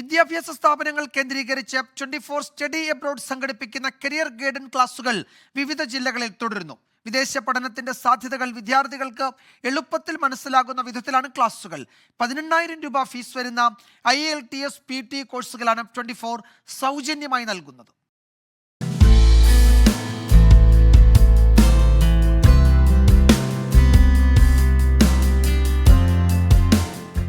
വിദ്യാഭ്യാസ സ്ഥാപനങ്ങൾ കേന്ദ്രീകരിച്ച് ട്വന്റി ഫോർ സ്റ്റഡി എബ്രോഡ് സംഘടിപ്പിക്കുന്ന കരിയർ ഗൈഡൻ ക്ലാസുകൾ വിവിധ ജില്ലകളിൽ തുടരുന്നു. വിദേശ പഠനത്തിന്റെ സാധ്യതകൾ വിദ്യാർത്ഥികൾക്ക് എളുപ്പത്തിൽ മനസ്സിലാകുന്ന വിധത്തിലാണ് ക്ലാസുകൾ. പതിനെണ്ണായിരം രൂപ ഫീസ് വരുന്ന I L T S P T കോഴ്സുകളാണ് ട്വന്റി ഫോർ സൗജന്യമായി നൽകുന്നത്.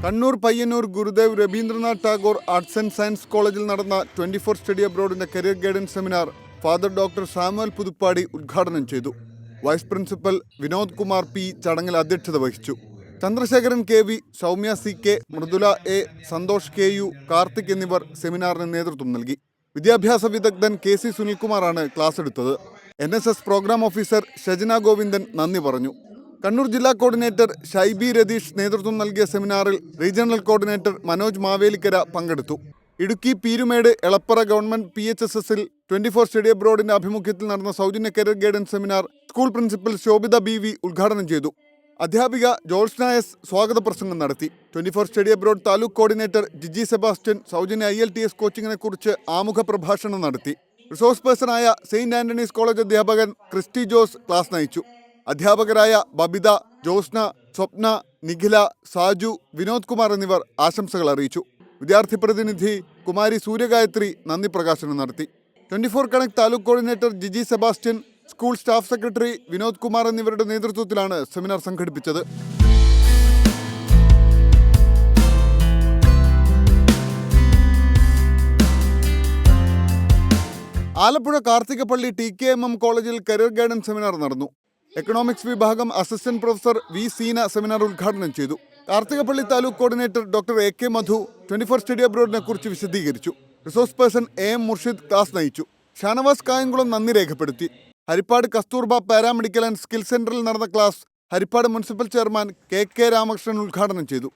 Kannur Payyanur Gurudev Rabindranath Tagore arts and science കോളേജിൽ നടന്ന twenty four study അബ്രോഡിന്റെ career guidance seminar father doctor Samuel Puthuppady ഉദ്ഘാടനം ചെയ്തു. Vice principal Vinod Kumar P ചടങ്ങിൽ അധ്യക്ഷത വഹിച്ചു. Chandrasekharan K V Soumya C K Mridula A Santhosh K U Karthik എന്നിവർ സെമിനാറിന് നേതൃത്വം നൽകി. വിദ്യാഭ്യാസ വിദഗ്ധൻ കെ സി സുനിൽകുമാറാണ് ക്ലാസ് എടുത്തത്. N programme officer Shajana Govindan നന്ദി പറഞ്ഞു. കണ്ണൂർ ജില്ലാ കോർഡിനേറ്റർ ഷൈബി രതീഷ് നേതൃത്വം നൽകിയ സെമിനാറിൽ റീജിയണൽ കോർഡിനേറ്റർ മനോജ് മാവേലിക്കര പങ്കെടുത്തു. Idukki Peermade Elappara government P H S എസിൽ ട്വന്റി ഫോർ സ്റ്റഡി അബ്രോഡിന്റെ ആഭിമുഖ്യത്തിൽ നടന്ന സൗജന്യ career guidance seminar school principal Shobhitha B V ഉദ്ഘാടനം ചെയ്തു. അധ്യാപിക ജോൾസ്ന എസ് സ്വാഗത പ്രസംഗം നടത്തി. Twenty four study abroad taluk coordinator Jiji Sebastian സൗജന്യ ഐ എൽ ടി എസ് കോച്ചിങ്ങിനെ കുറിച്ച് ആമുഖ പ്രഭാഷണം നടത്തി. റിസോഴ്സ് പേഴ്സണായ സെയിന്റ് ആന്റണീസ് കോളേജ് അധ്യാപകൻ ക്രിസ്റ്റി ജോസ് ക്ലാസ് നയിച്ചു. അധ്യാപകരായ ബബിത ജോസ്ന സ്വപ്ന നിഖില സാജു വിനോദ് കുമാർ എന്നിവർ ആശംസകൾ അറിയിച്ചു. വിദ്യാർത്ഥി പ്രതിനിധി കുമാരി സൂര്യഗായത്രി നന്ദി പ്രകാശനം നടത്തി. Twenty four connect taluk coordinator Jiji Sebastian school staff secretary Vinod Kumar എന്നിവരുടെ നേതൃത്വത്തിലാണ് സെമിനാർ സംഘടിപ്പിച്ചത്. Alappuzha Karthikappally T K M M കോളേജിൽ കരിയർ ഗൈഡൻസ് സെമിനാർ നടന്നു. എക്കണോമിക്സ് വിഭാഗം assistant professor V Seena seminar ഉദ്ഘാടനം ചെയ്തു. Karthikappally taluk coordinator doctor A K Madhu twenty four study അബ്രോഡിനെ കുറിച്ച് വിശദീകരിച്ചു. Resource person A M Murshid class നയിച്ചു. ഷാനവാസ് കായംകുളം നന്ദി രേഖപ്പെടുത്തി. Haripad Kasturba paramedical and skill സെന്ററിൽ നടന്ന class Haripad municipal chairman K K Ramakrishnan ഉദ്ഘാടനം ചെയ്തു.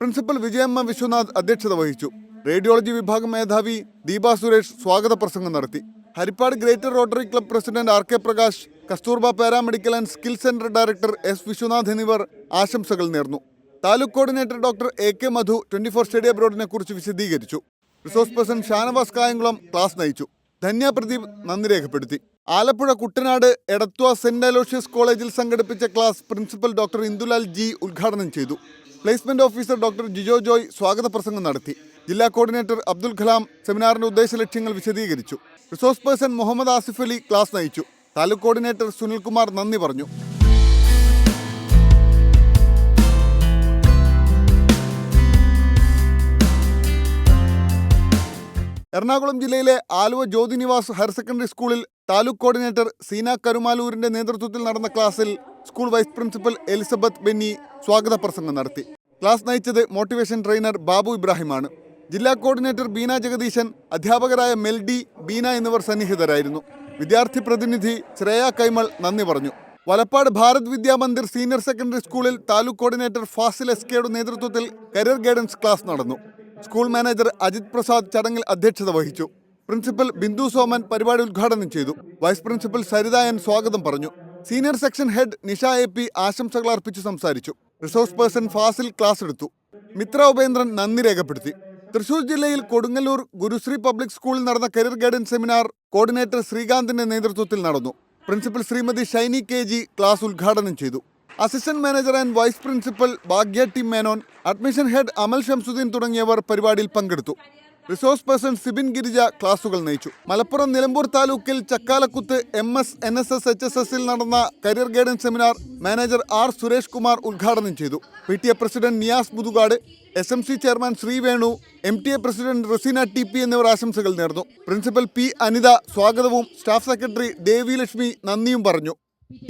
പ്രിൻസിപ്പൽ വിജയമ്മ വിശ്വനാഥ് അധ്യക്ഷത വഹിച്ചു. റേഡിയോളജി വിഭാഗം മേധാവി ദീപ സുരേഷ് സ്വാഗത പ്രസംഗം നടത്തി. Haripad greater Rotary club president R K Prakash Kasturba paramedical and skill centre director S Viswanath എന്നിവർ ആശംസകൾ നേർന്നു. Taluk coordinator doctor A K Madhu twenty four study അബ്രോഡിനെ കുറിച്ച് വിശദീകരിച്ചു. Resource person Shanavas Kayamkulam class നയിച്ചു. ധന്യ പ്രദീപ് നന്ദി രേഖപ്പെടുത്തി. ആലപ്പുഴ കുട്ടനാട് എടത്വ സെന്റ് അലോഷ്യസ് കോളേജിൽ സംഘടിപ്പിച്ച class principal doctor Indulal G ഉദ്ഘാടനം ചെയ്തു. Placement officer doctor Jijo Joy സ്വാഗത പ്രസംഗം നടത്തി. ജില്ലാ കോർഡിനേറ്റർ അബ്ദുൽ കലാം സെമിനാറിന്റെ ഉദ്ദേശ ലക്ഷ്യങ്ങൾ വിശദീകരിച്ചു. Resource person Muhammad Asif Ali class നയിച്ചു. താലൂക്ക് കോർഡിനേറ്റർ സുനിൽകുമാർ നന്ദി പറഞ്ഞു. എറണാകുളം ജില്ലയിലെ ആലുവ ജ്യോതി നിവാസ് ഹയർ സെക്കൻഡറി സ്കൂളിൽ താലൂക്ക് കോർഡിനേറ്റർ സീന കരുമാലൂരിന്റെ നേതൃത്വത്തിൽ നടന്ന ക്ലാസ്സിൽ school vice principal Elizabeth Benny സ്വാഗത പ്രസംഗം നടത്തി. ക്ലാസ് നയിച്ചത് മോട്ടിവേഷൻ ട്രെയിനർ ബാബു ഇബ്രാഹിമാണ്. ജില്ലാ കോർഡിനേറ്റർ ബീന ജഗദീശൻ അധ്യാപകരായ മെൽഡി ബീന എന്നിവർ സന്നിഹിതരായിരുന്നു. വിദ്യാർത്ഥി പ്രതിനിധി ശ്രേയ കൈമൾ നന്ദി പറഞ്ഞു. വലപ്പാട് ഭാരത് വിദ്യാമന്ദിർ സീനിയർ സെക്കൻഡറി സ്കൂളിൽ താലൂക്ക് കോർഡിനേറ്റർ ഫാസിൽ എസ് കെയുടെ നേതൃത്വത്തിൽ കരിയർ ഗൈഡൻസ് ക്ലാസ് നടന്നു. സ്കൂൾ മാനേജർ അജിത് പ്രസാദ് ചടങ്ങിൽ അധ്യക്ഷത വഹിച്ചു. പ്രിൻസിപ്പൽ ബിന്ദു സോമൻ പരിപാടി ഉദ്ഘാടനം ചെയ്തു. വൈസ് പ്രിൻസിപ്പൽ സരിത എൻ സ്വാഗതം പറഞ്ഞു. Senior section head Nisha A P ആശംസകൾ അർപ്പിച്ചു സംസാരിച്ചു. റിസോഴ്സ് പേഴ്സൺ ഫാസിൽ ക്ലാസ് എടുത്തു. മിത്ര ഉപേന്ദ്രൻ നന്ദി രേഖപ്പെടുത്തി. തൃശൂർ ജില്ലയിൽ കൊടുങ്ങല്ലൂർ ഗുരുശ്രീ പബ്ലിക് സ്കൂളിൽ നടന്ന കരിയർ ഗൈഡൻസ് സെമിനാർ കോർഡിനേറ്റർ ശ്രീകാന്തിന്റെ നേതൃത്വത്തിൽ നടന്നു. Principal Shrimati Shiny K G class ഉദ്ഘാടനം ചെയ്തു. Assistant manager and vice principal Bhagya T Menon admission head Amal Shamsuddin തുടങ്ങിയവർ പരിപാടിയിൽ പങ്കെടുത്തു. റിസോഴ്സ് പേഴ്സൺ സിബിൻ ഗിരിജ ക്ലാസുകൾ നയിച്ചു മലപ്പുറം നിലമ്പൂർ താലൂക്കിൽ Chakkalakuth M S N S S H S എസിൽ നടന്ന career guidance seminar manager R Suresh Kumar ഉദ്ഘാടനം ചെയ്തു P T A president Niyas Muthukad S M C chairman Sreevenu M T A president Raseena T P എന്നിവർ ആശംസകൾ നേർന്നു. Principal P Anitha സ്വാഗതവും staff secretary ദേവി ലക്ഷ്മി നന്ദിയും പറഞ്ഞു.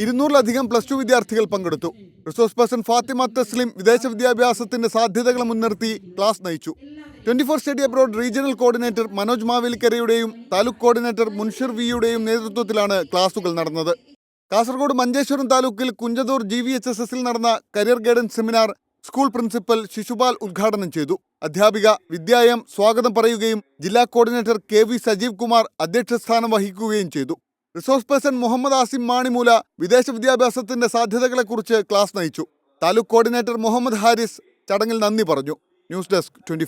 ഇരുന്നൂറിലധികം പ്ലസ് ടു വിദ്യാർത്ഥികൾ പങ്കെടുത്തു. റിസോഴ്സ് പേഴ്സൺ ഫാത്തിമ തസ്ലിം വിദേശ വിദ്യാഭ്യാസത്തിന്റെ സാധ്യതകൾ മുൻനിർത്തി ക്ലാസ് നയിച്ചു. Twenty four study abroad regional coordinator Manoj മാവേലിക്കരയുടെയും taluk coordinator Munshir വിയുടെയും നേതൃത്വത്തിലാണ് ക്ലാസുകൾ നടന്നത്. കാസർഗോഡ് മഞ്ചേശ്വരം താലൂക്കിൽ Kunjathur G V H S എസിൽ നടന്ന career guidance seminar school principal Shishupal ഉദ്ഘാടനം ചെയ്തു. അധ്യാപിക വിദ്യായം സ്വാഗതം പറയുകയും ജില്ലാ coordinator K V Sajeev Kumar അധ്യക്ഷസ്ഥാനം വഹിക്കുകയും ചെയ്തു. റിസോഴ്സ് പേഴ്സൺ മുഹമ്മദ് ആസിം മാണിമൂല വിദേശ വിദ്യാഭ്യാസത്തിന്റെ സാധ്യതകളെക്കുറിച്ച് ക്ലാസ് നയിച്ചു. താലൂക്ക് കോർഡിനേറ്റർ മുഹമ്മദ് ഹാരിസ് ചടങ്ങിൽ നന്ദി പറഞ്ഞു. News desk twenty